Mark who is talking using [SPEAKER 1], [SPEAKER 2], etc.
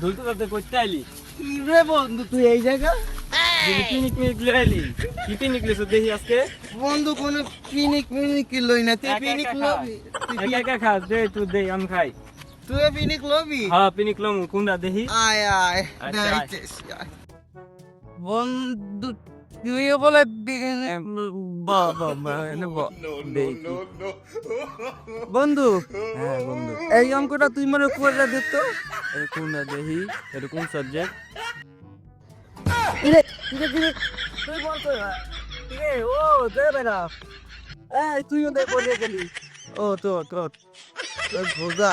[SPEAKER 1] ধুলতে ধুলতে করতে আইলি।
[SPEAKER 2] কি রে বন্ধু তুই এই জায়গা?
[SPEAKER 1] আইলি। কি পিকনিক লিসু দেখি আজকে?
[SPEAKER 2] বন্ধু কোনো পিনিক মিনিক লই না। তুই
[SPEAKER 1] একা
[SPEAKER 2] পিনিক লবি?
[SPEAKER 1] একা দে তুই দে আমি খাই।
[SPEAKER 2] তুই পিনিক লবি?
[SPEAKER 1] হ্যাঁ পিকনিক লম। কোনটা দেখি?
[SPEAKER 2] আয় আয়
[SPEAKER 1] আচ্ছা, আয়।
[SPEAKER 2] বন্ধু তুইও বলে বন্ধু
[SPEAKER 1] হ্যাঁ বন্ধু
[SPEAKER 2] এই অঙ্কটা তুই মনে করে দিত
[SPEAKER 1] এটা কোনটা দেখি এটা কোন সাবজেক্ট
[SPEAKER 2] তুই বল ও দে এই তুইও দে গেলি ও তো তো তোর ভোজা